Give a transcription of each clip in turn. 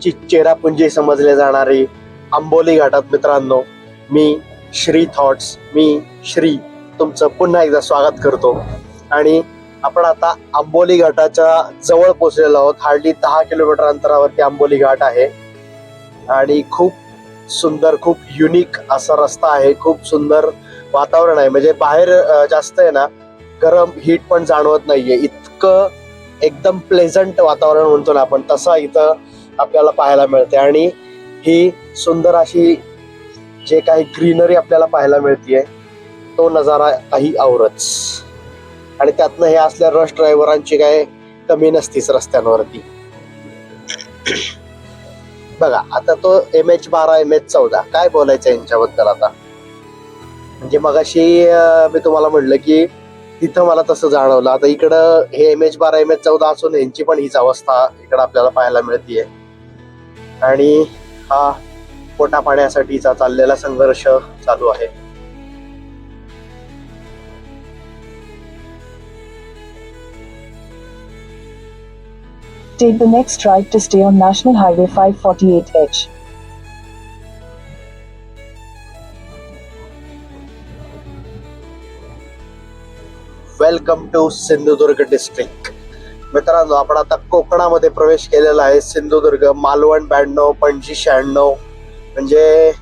महाराष्ट्राची चेरापुंजी समजले जाणारी आंबोली घाटात मित्रांनो मी श्री थॉट्स मी श्री तुमचं पुन्हा एकदा स्वागत करतो. आणि आपण आता आंबोली घाटाच्या जवळ पोहोचलेलो आहोत. हार्डली दहा किलोमीटर अंतरावरती आंबोली घाट आहे. आणि खूप सुंदर खूप युनिक असा रस्ता आहे. खूप सुंदर वातावरण आहे. म्हणजे बाहेर जास्त आहे ना गरम हीट पण जाणवत नाहीये. इतकं एकदम प्लेझंट वातावरण म्हणतो ना आपण. तसं इथं आपल्याला पाहायला मिळते. आणि ही सुंदर अशी जे काही ग्रीनरी आपल्याला पाहायला मिळतीये तो नजारा काही आवरच आणि त्यातनं हे असल्या रश ड्रायव्हरांची काय कमी नसतीच रस्त्यांवरती. बघा आता तो एम एच बारा एम एच चौदा काय बोलायचं यांच्याबद्दल आता? म्हणजे मगाशी मी तुम्हाला म्हटलं की तिथं मला तसं जाणवलं. आता इकडं हे एम एच बारा एम एच चौदा असून यांची पण हीच अवस्था इकडं आपल्याला पाहायला मिळतीये. आणि हा पोटा पाण्यासाठीचा चाललेला संघर्ष चालू आहे Take the next right to stay on National Highway 548H. Welcome to Sindhudurg district मित्रांनो आपण आता कोकणामध्ये प्रवेश केलेला आहे. सिंधुदुर्ग मालवण ब्याण्णव पणजी शहाण्णव. म्हणजे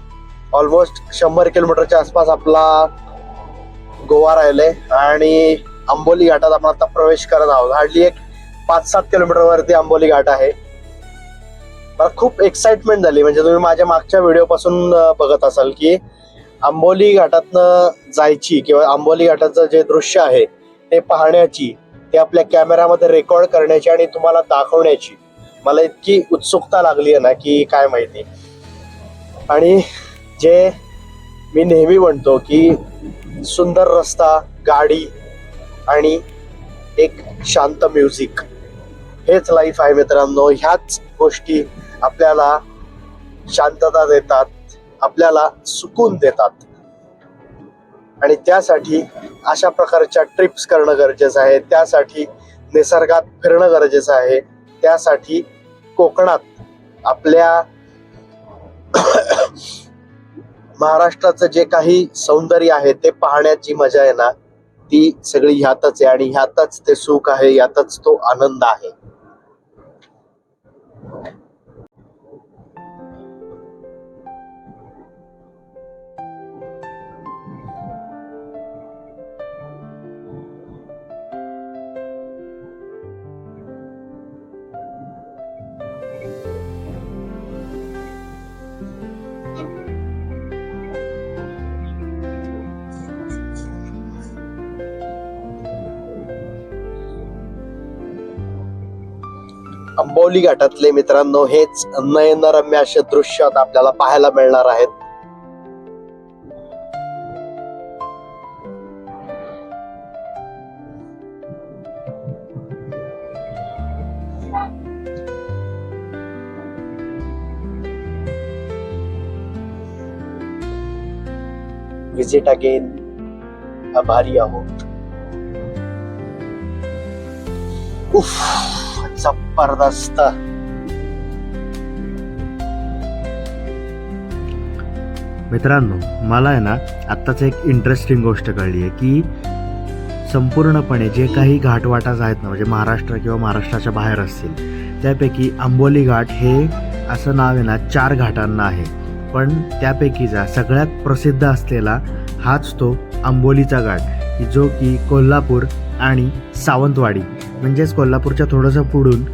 ऑलमोस्ट शंभर किलोमीटरच्या आसपास आपला गोवा राहिले आणि आंबोली घाटात आपण आता प्रवेश करत आहोत. हार्डली एक पाच सात किलोमीटर वरती आंबोली घाट आहे. मला खूप एक्साइटमेंट झाली. म्हणजे तुम्ही माझ्या मागच्या व्हिडिओ पासून बघत असाल की आंबोली घाटातनं जायची किंवा आंबोली घाटाचं जे दृश्य आहे ते पाहण्याची ते आपल्या कॅमेरामध्ये रेकॉर्ड करण्याची आणि तुम्हाला दाखवण्याची. मला इतकी उत्सुकता लागली आहे ना की काय माहिती. आणि जे मी नेहमी म्हणतो की सुंदर रस्ता गाडी आणि एक शांत म्युझिक. हेच लाईफ आहे मित्रांनो. ह्याच गोष्टी आपल्याला शांतता देतात आपल्याला सुकून देतात. आणि त्यासाठी अशा प्रकारच्या ट्रिप्स करणं गरजेचं आहे. त्यासाठी निसर्गात फिरणं गरजेचं आहे. त्यासाठी कोकणात आपल्या महाराष्ट्राचं जे काही सौंदर्य आहे ते पाहण्याची मजा आहे ना ती सगळी ह्यातच आहे. आणि ह्यातच ते सुख आहे यातच तो आनंद आहे. अंबोली घाटातले मित्रांनो हेच नयनरम्य असे दृश्य आता आपल्याला पाहायला मिळणार आहेत. विजिट अगेन आभारी आहोत. उफ. जबरदस्त मित्रांनो मला आहे ना आत्ताच एक इंटरेस्टिंग गोष्ट कळली आहे की संपूर्णपणे जे काही घाटवाटाच आहेत ना म्हणजे महाराष्ट्र किंवा महाराष्ट्राच्या बाहेर असतील त्यापैकी आंबोली घाट हे असं नाव आहे ना चार घाटांना आहे. पण त्यापैकीचा सगळ्यात प्रसिद्ध असलेला हाच तो आंबोलीचा घाट जो की कोल्हापूर आणि सावंतवाडी म्हणजेच कोल्हापूरच्या थोडंसं पुढून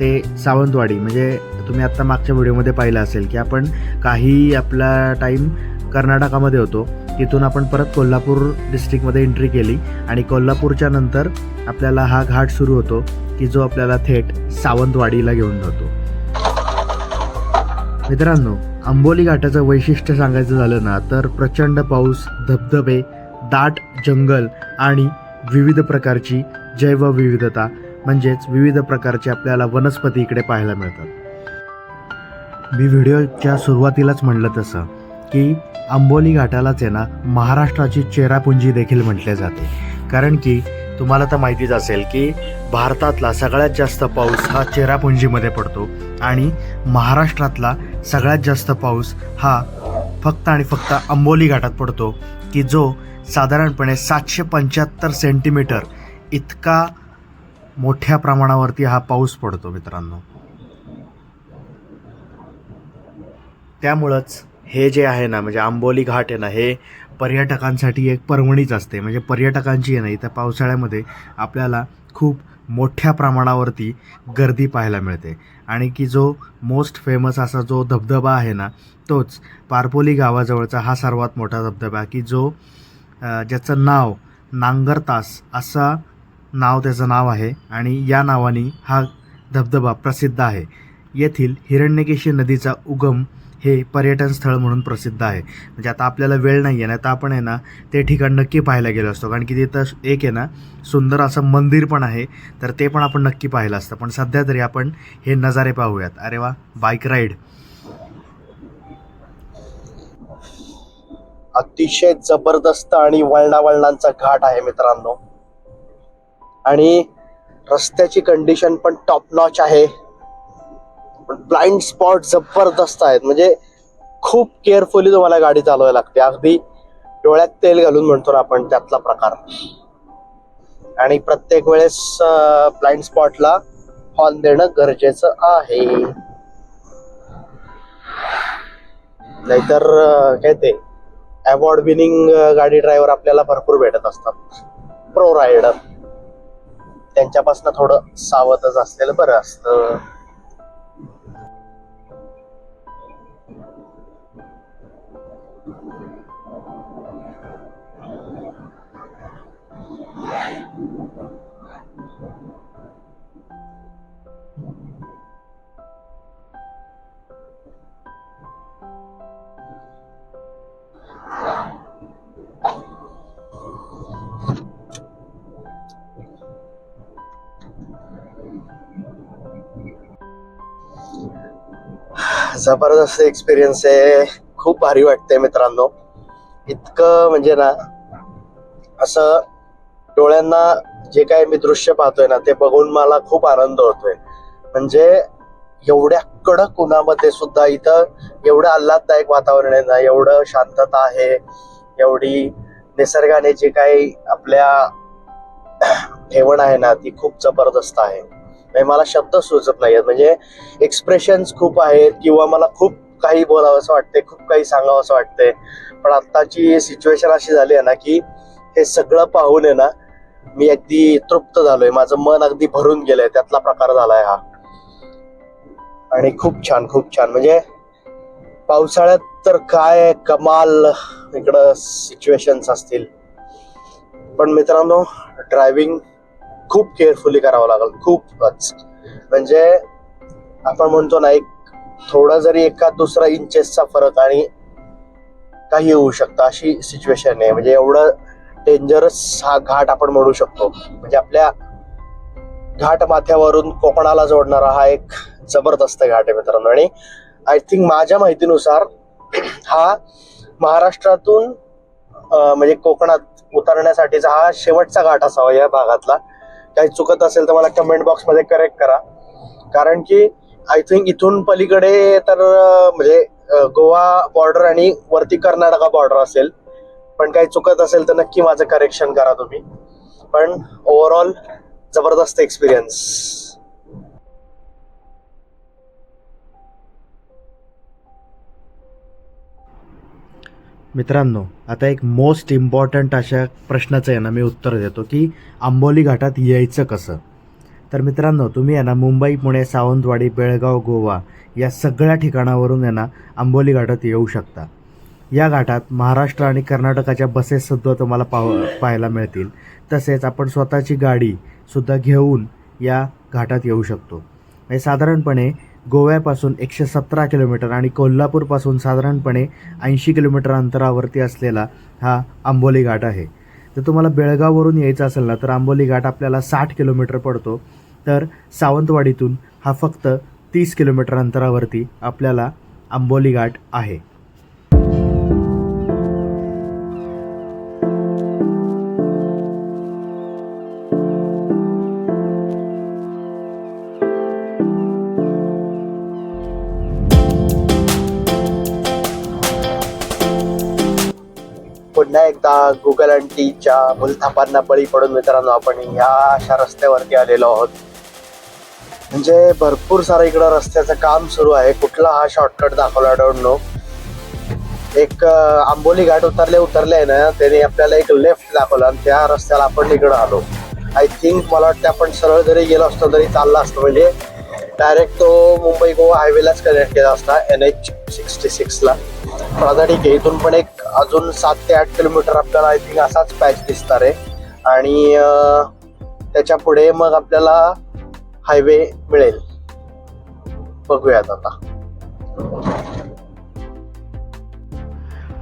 ते सावंतवाडी म्हणजे तुम्ही आत्ता मागच्या व्हिडिओमध्ये पाहिलं असेल की आपण काही आपला टाईम कर्नाटकामध्ये होतो. तिथून आपण परत कोल्हापूर डिस्ट्रिक्टमध्ये एंट्री केली आणि कोल्हापूरच्या नंतर आपल्याला हा घाट सुरू होतो की जो आपल्याला थेट सावंतवाडीला घेऊन जातो. मित्रांनो आंबोली घाटाचं वैशिष्ट्य सांगायचं झालं ना तर प्रचंड पाऊस धबधबे दाट जंगल आणि विविध प्रकारची जैवविविधता म्हणजेच विविध प्रकारचे आपल्याला वनस्पती इकडे पाहायला मिळतात. मी व्हिडिओच्या सुरुवातीलाच म्हणलं तसं की आंबोली घाटालाच आहे ना महाराष्ट्राची चेरापुंजी देखील म्हटले जाते. कारण की तुम्हाला तर माहितीच असेल की भारतातला सगळ्यात जास्त पाऊस हा चेरापुंजीमध्ये पडतो आणि महाराष्ट्रातला सगळ्यात जास्त पाऊस हा फक्त आणि फक्त आंबोली घाटात पडतो की जो साधारणपणे सातशे पंच्याहत्तर सेंटीमीटर इतका मोठ्या प्रमाणावरती हा पाऊस पडतो मित्रांनो. त्यामुळंच हे जे आहे ना म्हणजे आंबोली घाट आहे ना हे पर्यटकांसाठी एक पर्वणीच असते. म्हणजे पर्यटकांची आहे ना इथं पावसाळ्यामध्ये आपल्याला खूप मोठ्या प्रमाणावरती गर्दी पाहायला मिळते. आणि की जो मोस्ट फेमस असा जो धबधबा आहे ना तोच पारपोली गावाजवळचा हा सर्वात मोठा धबधबा. की जो ज्याचं नाव नांगरतास असा नाव त्याचं नाव आहे आणि या नावाने हा धबधबा प्रसिद्ध आहे. येथील हिरण्यकेशी नदीचा उगम हे पर्यटन स्थळ म्हणून प्रसिद्ध आहे. म्हणजे आता आपल्याला वेळ नाही आहे ना तर आपण आहे ना ते ठिकाण नक्की पाहायला गेलो असतो. कारण की तिथं एक आहे ना सुंदर असं मंदिर पण आहे तर ते पण आपण नक्की पाहिलं असतं. पण सध्या तरी आपण हे नजारे पाहूयात. अरे वा बाईक राईड अतिशय जबरदस्त आणि वळणा वळणांचा घाट आहे मित्रांनो. आणि रस्त्याची कंडिशन पण टॉप नॉच आहे. पण ब्लाइंड स्पॉट जबरदस्त आहेत. म्हणजे खूप केअरफुली तुम्हाला गाडी चालवायला लागते. अगदी डोळ्यात तेल घालून म्हणतो ना आपण त्यातला प्रकार. आणि प्रत्येक वेळेस ब्लाइंड स्पॉटला हॉर्न देणं गरजेचं आहे. नाहीतर काय ते अवॉर्ड विनिंग गाडी ड्रायव्हर आपल्याला भरपूर भेटत असतात. प्रो रायडर त्यांच्यापासून थोडं सावधच असलेलं बरं असतं. जबरदस्त एक्सपिरियन्स आहे. खूप भारी वाटतंय मित्रांनो. इतकं म्हणजे ना असं डोळ्यांना जे काय मी दृश्य पाहतोय ना ते बघून मला खूप आनंद होतोय. म्हणजे एवढ्या कडक उन्हामध्ये सुद्धा इथं एवढं आल्हाददायक वातावरण आहे ना एवढं शांतता आहे. एवढी निसर्गाने जे काही आपल्या ठेवण आहे ना ती खूप जबरदस्त आहे. म्हणजे मला शब्द सुचत नाहीयेत. म्हणजे एक्सप्रेशन्स खूप आहेत किंवा मला खूप काही बोलावं असं वाटतंय खूप काही सांगावं असं वाटतंय. पण आत्ताची सिच्युएशन अशी झाली आहे ना की हे सगळं पाहून आहे ना मी अगदी तृप्त झालोय. माझं मन अगदी भरून गेलंय. त्यातला प्रकार झालाय हा. आणि खूप छान खूप छान. म्हणजे पावसाळ्यात तर काय कमाल इकडं सिच्युएशन्स असतील. पण मित्रांनो ड्रायव्हिंग खूप केअरफुली करावं लागेल खूपच. म्हणजे आपण म्हणतो ना एक थोडा जरी एका दुसरा इंचेसचा फरक आणि काही होऊ शकतं अशी सिच्युएशन आहे. म्हणजे एवढं डेंजरस हा घाट आपण म्हणू शकतो. म्हणजे आपल्या घाट माथ्यावरून कोकणाला जोडणारा हा एक जबरदस्त घाट आहे मित्रांनो. आणि आय थिंक माझ्या माहितीनुसार हा महाराष्ट्रातून म्हणजे कोकणात उतरण्यासाठीचा हा शेवटचा घाट असावा या भागातला. काही चुकत असेल तर मला कमेंट बॉक्समध्ये करेक्ट करा. कारण की आय थिंक इथून पलीकडे तर म्हणजे गोवा बॉर्डर आणि वरती कर्नाटका बॉर्डर असेल. पण काही चुकत असेल तर नक्की माझं करेक्शन करा तुम्ही. पण ओव्हरऑल जबरदस्त एक्सपिरियन्स मित्रांनो आता एक मोस्ट इम्पॉर्टंट अशा प्रश्नाचं आहे ना मी उत्तर देतो की आंबोली घाटात यायचं कसं? तर मित्रांनो तुम्ही आहे ना मुंबई पुणे सावंतवाडी बेळगाव गोवा या सगळ्या ठिकाणावरून आहे ना आंबोली घाटात येऊ शकता. या घाटात महाराष्ट्र आणि कर्नाटकाच्या बसेससुद्धा तुम्हाला पाह पाहायला मिळतील. तसेच आपण स्वतःची गाडीसुद्धा घेऊन या घाटात येऊ शकतो. म्हणजे साधारणपणे गोव्यापासून एकशे सतरा किलोमीटर आणि कोल्हापूरपासून साधारणपणे ऐंशी किलोमीटर अंतरावरती असलेला हा आंबोली घाट आहे. जर तुम्हाला बेळगाववरून यायचं असेल ना तर आंबोली घाट आपल्याला साठ किलोमीटर पडतो. तर सावंतवाडीतून हा फक्त तीस किलोमीटर अंतरावरती आपल्याला आंबोली घाट आहे. एकदा गुगल आणि टीच्या भूलथापांना बळी पडून मित्रांनो आपण या अशा रस्त्यावरती आलेलो आहोत. म्हणजे भरपूर सारं इकडं रस्त्याचं काम सुरू आहे. कुठला हा शॉर्टकट दाखवला डोंट नो एक आंबोली घाट उतरले उतरले आहे ना त्याने आपल्याला एक लेफ्ट दाखवला आणि त्या रस्त्याला आपण इकडं आलो. आय थिंक मला वाटतं आपण सरळ जरी गेलो असतो तरी चालला असतो. म्हणजे डायरेक्ट तो मुंबई गोवा हायवेलाच कनेक्ट केला असता एन एच सिक्स्टी सिक्सला पण आता ठीक आहे इथून पण एक अजून सात ते आठ किलोमीटर आपल्याला आय थिंक असाच पॅच दिसणार आहे. आणि त्याच्या पुढे मग आपल्याला हायवे मिळेल. बघूयात आता.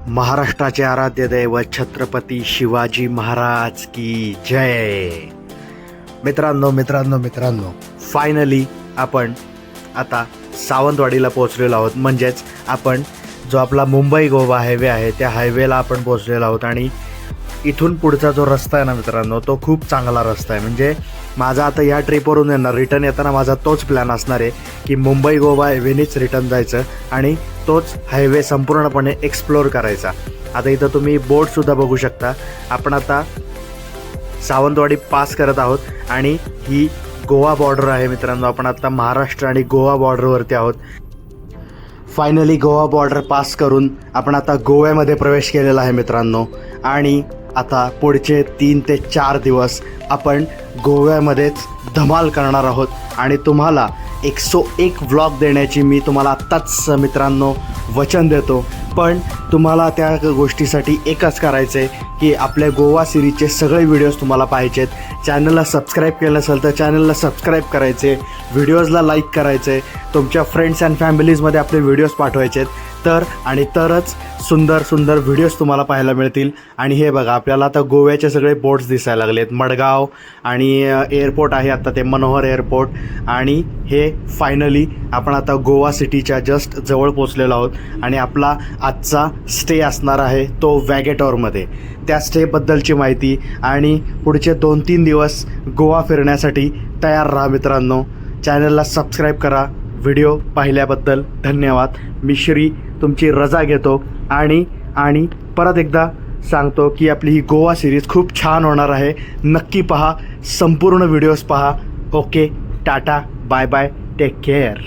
महाराष्ट्राचे आराध्य दैव छत्रपती शिवाजी महाराज की जय. मित्रांनो मित्रांनो मित्रांनो फायनली आपण आता सावंतवाडीला पोहोचलेलो आहोत. म्हणजेच आपण जो आपला मुंबई गोवा हायवे आहे त्या हायवेला आपण पोहोचलेलो आहोत. आणि इथून पुढचा जो रस्ता आहे ना मित्रांनो तो खूप चांगला रस्ता आहे. म्हणजे माझा आता या ट्रिपवरून येणार रिटर्न येताना माझा तोच प्लॅन असणार आहे की मुंबई गोवा हायवेनेच रिटर्न जायचं आणि तोच हायवे संपूर्णपणे एक्सप्लोअर करायचा. आता इथं तुम्ही बोर्डसुद्धा बघू शकता. आपण आता सावंतवाडी पास करत आहोत आणि ही गोवा बॉर्डर आहे मित्रांनो. आपण आता महाराष्ट्र आणि गोवा बॉर्डरवरती आहोत. फायनली गोवा बॉर्डर पास करून आपण आता गोव्यामध्ये प्रवेश केलेला आहे मित्रांनो. आणि आता पुढचे तीन ते चार दिवस आपण गोव्यामध्येच धमाल करणार आहोत. आणि तुम्हाला एक सो एक व्लॉग देण्याची मी तुम्हाला आत्ताच मित्रांनो वचन देतो. पण तुम्हाला त्या गोष्टीसाठी एकच करायचं आहे की आपल्या गोवा सिरीजचे सगळे व्हिडिओज तुम्हाला पाहिजेत चॅनलला सबस्क्राईब केलं असेल तर चॅनलला सबस्क्राईब करायचे. व्हिडिओजला लाईक करायचे. तुमच्या फ्रेंड्स अँड फॅमिलीजमध्ये आपले व्हिडिओज पाठवायचे आहेत तर आणि तरच सुंदर सुंदर व्हिडिओज तुम्हाला पाहायला मिळतील. आणि हे बघा आपल्याला आता गोव्याचे सगळे बोर्ड्स दिसायला लागलेत. मडगाव आणि आणि एअरपोर्ट आहे आता ते मनोहर एअरपोर्ट आणि हे फायनली आपण आता गोवा सिटीच्या जस्ट जवळ पोचलेलो आहोत. आणि आपला आजचा स्टे असणार आहे तो वॅगेटॉरमध्ये त्या स्टेबद्दलची माहिती आणि पुढचे दोन तीन दिवस गोवा फिरण्यासाठी तयार राहा मित्रांनो. चॅनलला सबस्क्राईब करा. व्हिडिओ पाहिल्याबद्दल धन्यवाद. मी श्री तुमची रजा घेतो. आणि आणि परत एकदा सांगतो की आपली ही गोवा सिरीज खूप छान होणार आहे. नक्की पहा. संपूर्ण व्हिडिओज पहा. Okay tata bye bye take care